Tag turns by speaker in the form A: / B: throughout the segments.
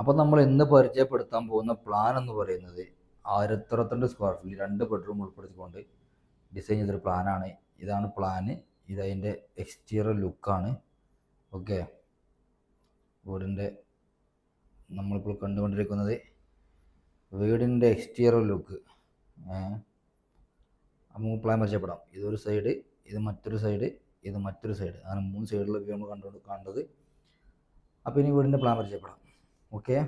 A: അപ്പോൾ നമ്മൾ ഇന്ന് പരിചയപ്പെടുത്താൻ പോകുന്ന പ്ലാൻ എന്ന് പറയുന്നത് ആയിരത്തി അറുപത്തിരണ്ട് സ്ക്വയർ ഫീറ്റ് രണ്ട് ബെഡ്റൂം ഉൾപ്പെടുത്തിക്കൊണ്ട് ഡിസൈൻ ചെയ്തൊരു പ്ലാനാണ് ഇതാണ് പ്ലാന് ഇതതിന്റെ എക്സ്റ്റീരിയർ ലുക്കാണ് ഓക്കെ വീടിന്റെ നമ്മളിപ്പോൾ കണ്ടുകൊണ്ടിരിക്കുന്നത് വീടിന്റെ എക്സ്റ്റീരിയർ ലുക്ക് നമുക്ക് പ്ലാൻ പരിചയപ്പെടാം. ഇതൊരു സൈഡ് ഇത് മറ്റൊരു സൈഡ് ഇത് മറ്റൊരു സൈഡ് അങ്ങനെ മൂന്ന് വ്യൂ നമ്മൾ കണ്ടുകൊണ്ട് കണ്ടത്. അപ്പോൾ ഇനി വീടിന്റെ പ്ലാൻ പരിചയപ്പെടാം. ഓക്കെ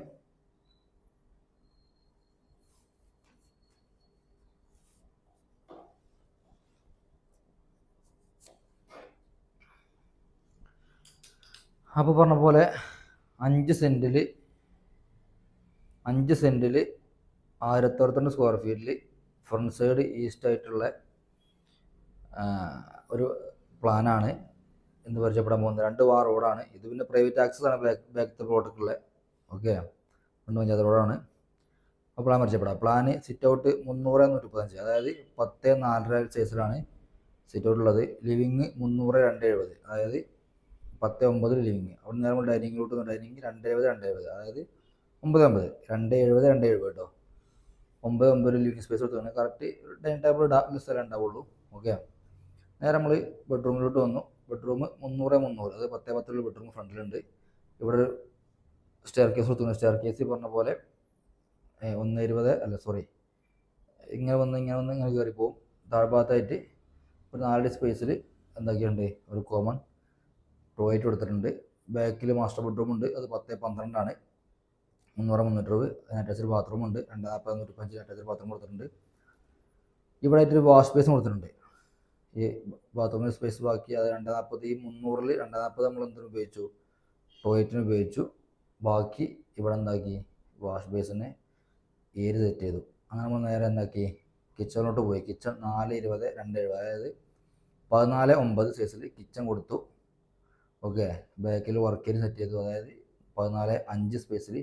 A: അപ്പോൾ പറഞ്ഞ പോലെ അഞ്ച് സെന്റിൽ അഞ്ച് സെന്റിൽ ആയിരത്തി അറുപത്തിരണ്ട് സ്ക്വയർ ഫീറ്റിൽ ഫ്രണ്ട് സൈഡ് ഈസ്റ്റ് ആയിട്ടുള്ള ഒരു പ്ലാനാണ് എന്ന് പരിചയപ്പെടാൻ പോകുന്നത്? രണ്ട് വാർ റോഡാണ് ഇത് പിന്നെ പ്രൈവറ്റ് ആക്സസ് ആണ് ബാക്ക് ബാക്കത്തെ പ്ലോട്ടൊക്കെ ഓക്കെ? രണ്ട് പഞ്ചായത്ത് റോഡാണ് അപ്പോൾ പ്ലാൻ പരിചയപ്പെടാം. പ്ലാന് സിറ്റ് ഔട്ട് മുന്നൂറ് നൂറ്റി മുപ്പത്തഞ്ച് അതായത് പത്ത് നാലര സൈസിലാണ് സിറ്റ് ഔട്ട് ഉള്ളത്. ലിവിങ് മുന്നൂറ് രണ്ട് എഴുപത് അതായത് പത്ത് ഒമ്പത് ലിവിങ് അവിടെ നിന്ന് നമ്മൾ ഡൈനിങ് റൂട്ട് ഡൈനിങ് രണ്ട് എഴുപത് രണ്ട് എഴുപത് അതായത് ഒമ്പത് ഒമ്പത് രണ്ട് എഴുപത് രണ്ട് എഴുപത് കേട്ടോ. ഒമ്പത് ഒമ്പത് ലിവിങ് സ്പേസ് കൊടുത്തു കറക്റ്റ് ഡൈനിങ് ടേബിൾ ഇടാൻ സ്ഥലം ഉണ്ടാവുള്ളൂ. ഓക്കെ? നേരെ നമ്മൾ ബെഡ്റൂമിലോട്ട് വന്നു. ബെഡ്റൂം മുന്നൂറ് മുന്നൂറ്. അത് പത്തേ പത്തുള്ള ബെഡ്റൂം ഫ്രണ്ടിലുണ്ട് ഇവിടെ സ്റ്റെയർ കേസ് കൊടുത്തു സ്റ്റെയർ കേസ് പറഞ്ഞ പോലെ ഒന്ന് ഇരുപത് അല്ല സോറി ഇങ്ങനെ വന്ന് ഇങ്ങനെ വന്ന് ഇങ്ങനെ കയറി പോകും താഴ്ഭാഗത്തായിട്ട് ഒരു നാലടി സ്പേസിൽ എന്തൊക്കെയുണ്ട്? ഒരു കോമൺ ടോയ്ലറ്റ് കൊടുത്തിട്ടുണ്ട് ബാക്കിൽ മാസ്റ്റർ ബെഡ്റൂം ഉണ്ട്. അത് പത്ത് പന്ത്രണ്ടാണ് മുന്നൂറ് മുന്നൂറ്റി രൂപ അറ്റാച്ച്ഡ് ബാത്റൂം ഉണ്ട്. രണ്ട് നാൽപ്പത് നൂറ്റിപ്പഞ്ച് അറ്റാച്ച്ഡ് ബാത്റൂം കൊടുത്തിട്ടുണ്ട്. ഇവിടെ ആയിട്ടൊരു വാഷ് സ്പേസ് കൊടുത്തിട്ടുണ്ട്. ഈ ബാത്റൂമിൽ സ്പേസ് ബാക്കി. അത് രണ്ട് നാൽപ്പത് ഈ മുന്നൂറിൽ രണ്ട് നാൽപ്പത് നമ്മൾ എന്തിനു ഉപയോഗിച്ചു ടോയ്ലറ്റിന് ഉപയോഗിച്ചു. ബാക്കി ഇവിടെ എന്താക്കി? വാഷ് ബേസിന് ഏര് സെറ്റ് ചെയ്തു. അങ്ങനെ നമ്മൾ നേരെ എന്താക്കി? കിച്ചണിലോട്ട് പോയി. കിച്ചൺ നാല് ഇരുപത് രണ്ട് എഴുപത്. അതായത് പതിനാല് ഒമ്പത് സൈസിൽ കിച്ചൺ കൊടുത്തു. ഓക്കെ ബാക്കിൽ വർക്ക് ഏരി സെറ്റ് ചെയ്തു. അതായത് പതിനാല് അഞ്ച് സ്പേസിൽ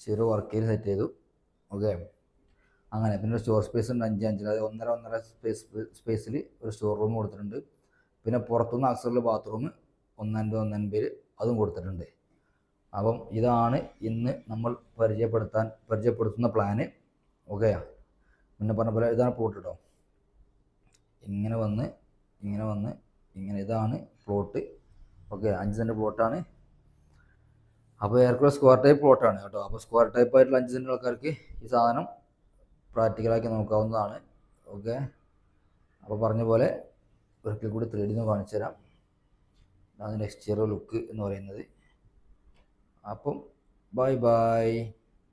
A: ചെറു വർക്ക് ഏരി സെറ്റ് ചെയ്തു. ഓക്കെ അങ്ങനെ. പിന്നെ സ്റ്റോർ സ്പേസ് ഉണ്ട്. അഞ്ച് അഞ്ചിൽ അതായത് ഒന്നര ഒന്നര സ്പേസ് സ്പേസിൽ ഒരു സ്റ്റോർ റൂം കൊടുത്തിട്ടുണ്ട്. പിന്നെ പുറത്തുനിന്ന് അക്സറിൽ ബാത്റൂം ഒന്നൻപത് ഒന്നൻപതിൽ അതും കൊടുത്തിട്ടുണ്ട്. അപ്പം ഇതാണ് ഇന്ന് നമ്മൾ പരിചയപ്പെടുത്താൻ പരിചയപ്പെടുത്തുന്ന പ്ലാന് ഓക്കെ പിന്നെ പറഞ്ഞ പോലെ ഇതാണ് പ്ലോട്ട് കേട്ടോ ഇങ്ങനെ വന്ന് ഇങ്ങനെ വന്ന് ഇങ്ങനെ ഇതാണ് പ്ലോട്ട് ഓക്കെ അഞ്ച് സെന്റ് പ്ലോട്ടാണ് അപ്പോൾ ഏറെക്കുറെ സ്ക്വയർ ടൈപ്പ് പ്ലോട്ടാണ് കേട്ടോ. അപ്പോൾ സ്ക്വയർ ടൈപ്പ് ആയിട്ടുള്ള അഞ്ച് സെന്റ് ആൾക്കാർക്ക് ഈ സാധനം പ്രാക്ടിക്കലാക്കി നോക്കാവുന്നതാണ്. ഓക്കെ അപ്പോൾ പറഞ്ഞ പോലെ ഒരിക്കൽ കൂടി ത്രീ ഡി കാണിച്ചു തരാം അതിന്റെ എക്സ്റ്റീരിയർ ലുക്ക് എന്ന് പറയുന്നത്. അപ്പം ബൈ ബൈ.